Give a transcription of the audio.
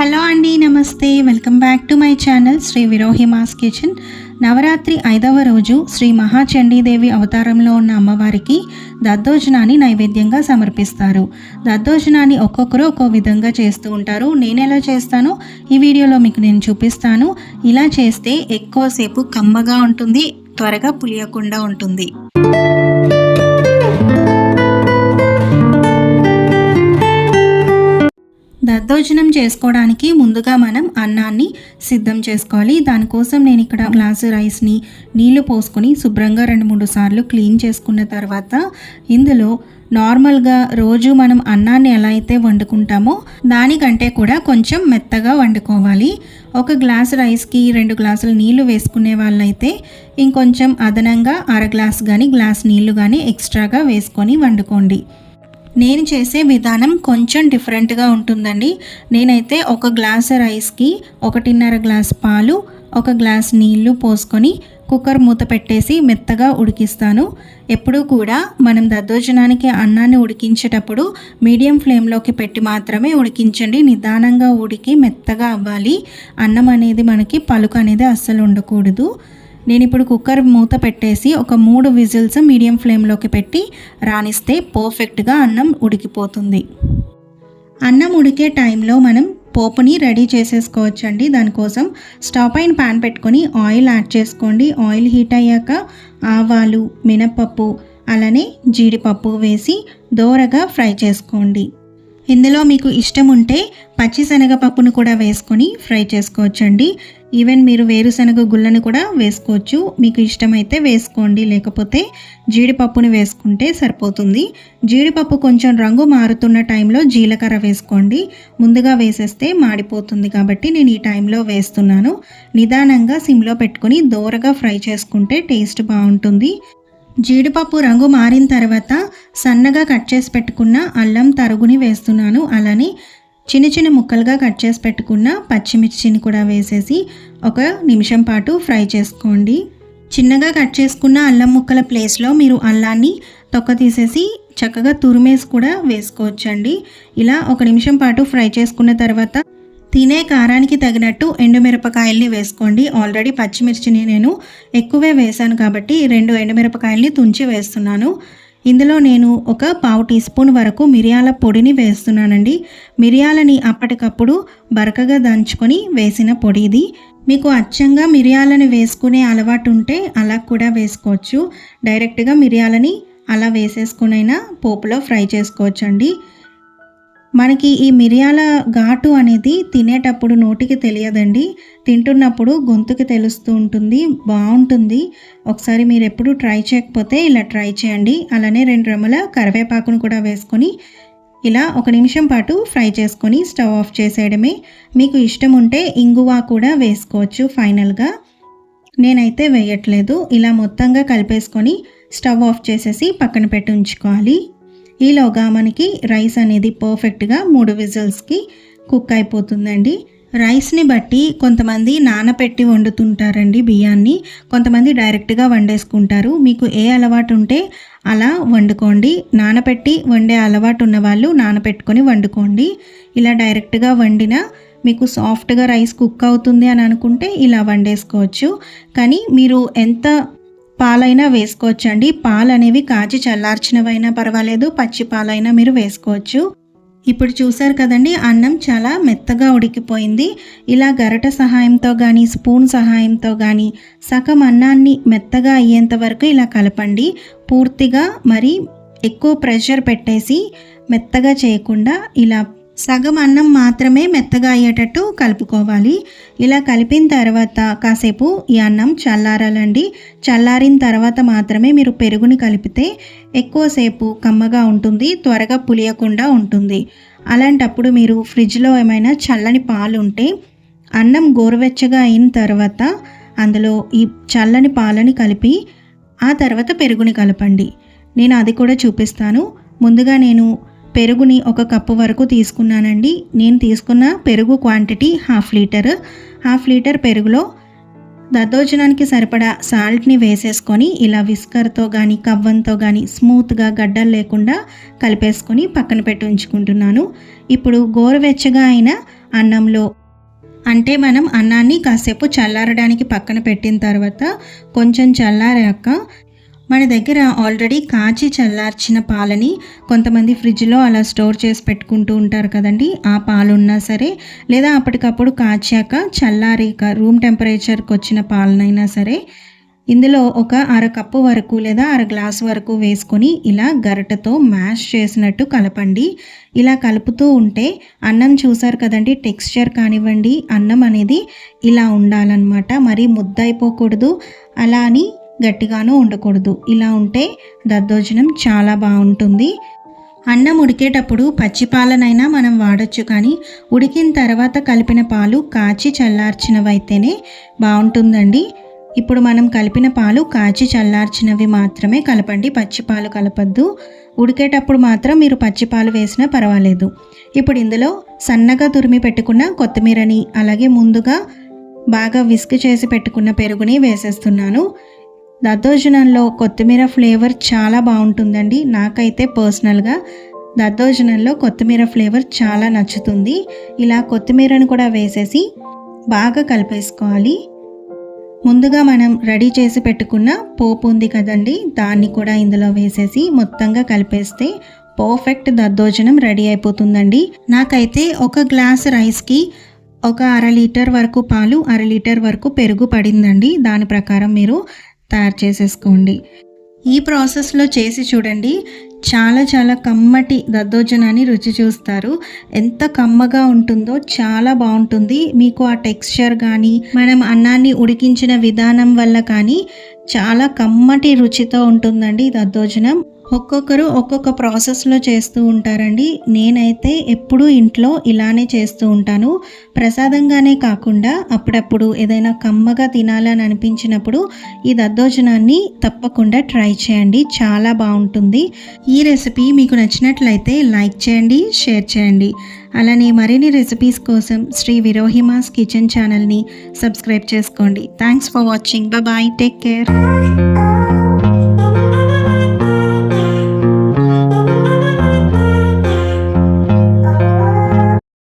Hello అండి నమస్తే. Welcome back to my channel Shri విరోహిమాస్ kitchen. Navratri ఐదవ రోజు శ్రీ మహాచండీదేవి అవతారంలో ఉన్న అమ్మవారికి దద్దోజనాన్ని నైవేద్యంగా సమర్పిస్తారు. దద్దోజనాన్ని ఒక్కొక్కరు ఒక్కో విధంగా చేస్తూ ఉంటారు. నేను ఎలా చేస్తానో ఈ వీడియోలో మీకు నేను చూపిస్తాను. ఇలా చేస్తే ఎక్కువసేపు కమ్మగా ఉంటుంది త్వరగా పులియకుండా ఉంటుంది. దద్దోజనం చేసుకోవడానికి ముందుగా మనం అన్నాన్ని సిద్ధం చేసుకోవాలి. దానికోసం నేను ఇక్కడ గ్లాసు రైస్ని నీళ్ళు పోసుకొని శుభ్రంగా రెండు మూడు సార్లు క్లీన్ చేసుకున్న తర్వాత ఇందులో నార్మల్గా రోజు మనం అన్నాన్ని ఎలా అయితే వండుకుంటామో దానికంటే కూడా కొంచెం మెత్తగా వండుకోవాలి. ఒక గ్లాస్ రైస్కి రెండు గ్లాసులు నీళ్ళు వేసుకునే వాళ్ళైతే ఇంకొంచెం అదనంగా అర గ్లాస్ కానీ గ్లాస్ నీళ్ళు కానీ ఎక్స్ట్రాగా వేసుకొని వండుకోండి. నేను చేసే విధానం కొంచెం డిఫరెంట్గా ఉంటుందండి. నేనైతే ఒక గ్లాస్ రైస్కి ఒకటిన్నర గ్లాస్ పాలు ఒక గ్లాస్ నీళ్ళు పోసుకొని కుక్కర్ మూత పెట్టేసి మెత్తగా ఉడికిస్తాను. ఎప్పుడూ కూడా మనం దద్దోజనానికి అన్నాన్ని ఉడికించేటప్పుడు మీడియం ఫ్లేమ్లోకి పెట్టి మాత్రమే ఉడికించండి. నిదానంగా ఉడికి మెత్తగా అవ్వాలి. అన్నం అనేది మనకి పలుకు అనేది అస్సలు ఉండకూడదు. నేను ఇప్పుడు కుక్కర్ మూత పెట్టేసి ఒక మూడు విజిల్స్ మీడియం ఫ్లేమ్లోకి పెట్టి రాణిస్తే పర్ఫెక్ట్గా అన్నం ఉడికిపోతుంది. అన్నం ఉడికే టైంలో మనం పోపుని రెడీ చేసేసుకోవచ్చండి. దానికోసం స్టవ్ పైన ప్యాన్ పెట్టుకొని ఆయిల్ యాడ్ చేసుకోండి. ఆయిల్ హీట్ అయ్యాక ఆవాలు మినపప్పు అలానే జీడిపప్పు వేసి దోరగా ఫ్రై చేసుకోండి. ఇందులో మీకు ఇష్టం ఉంటే పచ్చిశనగపప్పును కూడా వేసుకొని ఫ్రై చేసుకోవచ్చండి. ఈవెన్ మీరు వేరుశనగ గుళ్ళను కూడా వేసుకోవచ్చు. మీకు ఇష్టమైతే వేసుకోండి. లేకపోతే జీడిపప్పుని వేసుకుంటే సరిపోతుంది. జీడిపప్పు కొంచెం రంగు మారుతున్న టైంలో జీలకర్ర వేసుకోండి. ముందుగా వేసేస్తే మాడిపోతుంది కాబట్టి నేను ఈ టైంలో వేస్తున్నాను. నిదానంగా సిమ్లో పెట్టుకొని దోరగా ఫ్రై చేసుకుంటే టేస్ట్ బాగుంటుంది. జీడిపప్పు రంగు మారిన తర్వాత సన్నగా కట్ చేసి పెట్టుకున్న అల్లం తరుగుని వేస్తున్నాను. అలానే చిన్న చిన్న ముక్కలుగా కట్ చేసి పెట్టుకున్న పచ్చిమిర్చిని కూడా వేసేసి ఒక నిమిషం పాటు ఫ్రై చేసుకోండి. చిన్నగా కట్ చేసుకున్న అల్లం ముక్కల ప్లేస్లో మీరు అల్లాన్ని తొక్క తీసేసి చక్కగా తురిమేసి కూడా వేసుకోవచ్చండి. ఇలా ఒక నిమిషం పాటు ఫ్రై చేసుకున్న తర్వాత తినే కారానికి తగినట్టు ఎండుమిరపకాయల్ని వేసుకోండి. ఆల్రెడీ పచ్చిమిర్చిని నేను ఎక్కువే వేశాను కాబట్టి రెండు ఎండుమిరపకాయల్ని తుంచి వేస్తున్నాను. ఇందులో నేను ఒక పావు టీ స్పూన్ వరకు మిరియాల పొడిని వేస్తున్నానండి. మిరియాలని అప్పటికప్పుడు బరకగా దంచుకొని వేసిన పొడి ఇది. మీకు అచ్చంగా మిరియాలని వేసుకునే అలవాటు ఉంటే అలా కూడా వేసుకోవచ్చు. డైరెక్ట్గా మిరియాలని అలా వేసేసుకునైనా పోపులో ఫ్రై చేసుకోవచ్చండి. మనకి ఈ మిరియాల ఘాటు అనేది తినేటప్పుడు నోటికి తెలియదండి. తింటున్నప్పుడు గొంతుకి తెలుస్తూ ఉంటుంది బాగుంటుంది. ఒకసారి మీరు ఎప్పుడు ట్రై చేయకపోతే ఇలా ట్రై చేయండి. అలానే రెండు రెమ్మల కరివేపాకును కూడా వేసుకొని ఇలా ఒక నిమిషం పాటు ఫ్రై చేసుకొని స్టవ్ ఆఫ్ చేసేయడమే. మీకు ఇష్టం ఉంటే ఇంగువ కూడా వేసుకోవచ్చు ఫైనల్గా. నేనైతే వేయట్లేదు. ఇలా మొత్తంగా కలిపేసుకొని స్టవ్ ఆఫ్ చేసేసి పక్కన పెట్టి ఉంచుకోవాలి. ఈలోగా మనకి రైస్ అనేది పర్ఫెక్ట్గా మూడు విజిల్స్కి కుక్ అయిపోతుందండి. రైస్ని బట్టి కొంతమంది నానపెట్టి వండుతుంటారండి బియ్యాన్ని. కొంతమంది డైరెక్ట్గా వండేసుకుంటారు. మీకు ఏ అలవాటు ఉంటే అలా వండుకోండి. నానపెట్టి వండే అలవాటు ఉన్న వాళ్ళు నానపెట్టుకొని వండుకోండి. ఇలా డైరెక్ట్గా వండిన మీకు సాఫ్ట్గా రైస్ కుక్ అవుతుంది అని అనుకుంటే ఇలా వండేసుకోవచ్చు. కానీ మీరు ఎంత పాలైనా వేసుకోవచ్చండి. పాలు అనేవి కాచి చల్లార్చినవైనా పర్వాలేదు. పచ్చి పాలైనా మీరు వేసుకోవచ్చు. ఇప్పుడు చూసారు కదండి అన్నం చాలా మెత్తగా ఉడికిపోయింది. ఇలా గరట సహాయంతో కానీ స్పూన్ సహాయంతో కానీ సగం అన్నాన్ని మెత్తగా అయ్యేంత వరకు ఇలా కలపండి. పూర్తిగా మరి ఎక్కువ ప్రెషర్ పెట్టేసి మెత్తగా చేయకుండా ఇలా సగం అన్నం మాత్రమే మెత్తగా అయ్యేటట్టు కలుపుకోవాలి. ఇలా కలిపిన తర్వాత కాసేపు ఈ అన్నం చల్లారాలండి. చల్లారిన తర్వాత మాత్రమే మీరు పెరుగుని కలిపితే ఎక్కువసేపు కమ్మగా ఉంటుంది త్వరగా పులియకుండా ఉంటుంది. అలాంటప్పుడు మీరు ఫ్రిడ్జ్లో ఏమైనా చల్లని పాలు ఉంటే అన్నం గోరువెచ్చగా అయిన తర్వాత అందులో ఈ చల్లని పాలని కలిపి ఆ తర్వాత పెరుగుని కలపండి. నేను అది కూడా చూపిస్తాను. ముందుగా నేను పెరుగుని ఒక కప్పు వరకు తీసుకున్నానండి. నేను తీసుకున్న పెరుగు quantity half litre half litre పెరుగులో దద్దోజనానికి సరిపడా సాల్ట్ని వేసేసుకొని ఇలా విస్కర్తో కానీ కవ్వంతో కానీ స్మూత్గా గడ్డలు లేకుండా కలిపేసుకొని పక్కన పెట్టి ఉంచుకుంటున్నాను. ఇప్పుడు గోరువెచ్చగా అయిన అన్నంలో అంటే మనం అన్నాన్ని కాసేపు చల్లారడానికి పక్కన పెట్టిన తర్వాత కొంచెం చల్లారాక మన దగ్గర ఆల్రెడీ కాచి చల్లార్చిన పాలని కొంతమంది ఫ్రిడ్జ్లో అలా స్టోర్ చేసి పెట్టుకుంటూ ఉంటారు కదండి. ఆ పాలు ఉన్నా సరే లేదా అప్పటికప్పుడు కాచాక చల్లారిక రూమ్ టెంపరేచర్కి వచ్చిన పాలనైనా సరే ఇందులో ఒక అర కప్పు వరకు లేదా అర గ్లాస్ వరకు వేసుకొని ఇలా గరిటతో మ్యాష్ చేసినట్టు కలపండి. ఇలా కలుపుతూ ఉంటే అన్నం చూసారు కదండి టెక్స్చర్ కానివ్వండి అన్నం అనేది ఇలా ఉండాలన్నమాట. మరి ముద్ద అయిపోకూడదు అలా అని గట్టిగానూ ఉండకూడదు. ఇలా ఉంటే దద్దోజనం చాలా బాగుంటుంది. అన్నం ఉడికేటప్పుడు పచ్చి పాలనైనా మనం వాడచ్చు కానీ ఉడికిన తర్వాత కలిపిన పాలు కాచి చల్లార్చినవైతేనే బాగుంటుందండి. ఇప్పుడు మనం కలిపిన పాలు కాచి చల్లార్చినవి మాత్రమే కలపండి. పచ్చిపాలు కలపద్దు. ఉడికేటప్పుడు మాత్రం మీరు పచ్చిపాలు వేసినా పర్వాలేదు. ఇప్పుడు ఇందులో సన్నగా తురిమి పెట్టుకున్న కొత్తిమీరని అలాగే ముందుగా బాగా విస్క్ చేసి పెట్టుకున్న పెరుగుని వేసేస్తున్నాను. దద్దోజనంలో కొత్తిమీర ఫ్లేవర్ చాలా బాగుంటుందండి. నాకైతే పర్సనల్గా దద్దోజనంలో కొత్తిమీర ఫ్లేవర్ చాలా నచ్చుతుంది. ఇలా కొత్తిమీరను కూడా వేసేసి బాగా కలిపేసుకోవాలి. ముందుగా మనం రెడీ చేసి పెట్టుకున్న పోపు ఉంది కదండి దాన్ని కూడా ఇందులో వేసేసి మొత్తంగా కలిపేస్తే పర్ఫెక్ట్ దద్దోజనం రెడీ అయిపోతుందండి. నాకైతే ఒక గ్లాస్ రైస్కి ఒక అర లీటర్ వరకు పాలు అర లీటర్ వరకు పెరుగు పడిందండి. దాని ప్రకారం మీరు తయారు చేసేసుకోండి. ఈ ప్రాసెస్లో చేసి చూడండి. చాలా చాలా కమ్మటి దద్దోజనాన్ని రుచి చూస్తారు. ఎంత కమ్మగా ఉంటుందో చాలా బాగుంటుంది. మీకు ఆ టెక్స్చర్ కానీ మనం అన్నాన్ని ఉడికించిన విధానం వల్ల కానీ చాలా కమ్మటి రుచితో ఉంటుందండి దద్దోజనం. ఒక్కొక్కరు ఒక్కొక్క ప్రాసెస్లో చేస్తూ ఉంటారండి. నేనైతే ఎప్పుడూ ఇంట్లో ఇలానే చేస్తూ ఉంటాను. ప్రసాదంగానే కాకుండా అప్పుడప్పుడు ఏదైనా కమ్మగా తినాలని అనిపించినప్పుడు ఈ దద్దోజనాన్ని తప్పకుండా ట్రై చేయండి. చాలా బాగుంటుంది. ఈ రెసిపీ మీకు నచ్చినట్లయితే లైక్ చేయండి షేర్ చేయండి. అలానే మరిన్ని రెసిపీస్ కోసం శ్రీ విరోహిమాస్ కిచెన్ ఛానల్ని సబ్స్క్రైబ్ చేసుకోండి. Thanks for watching. Bye. Take care.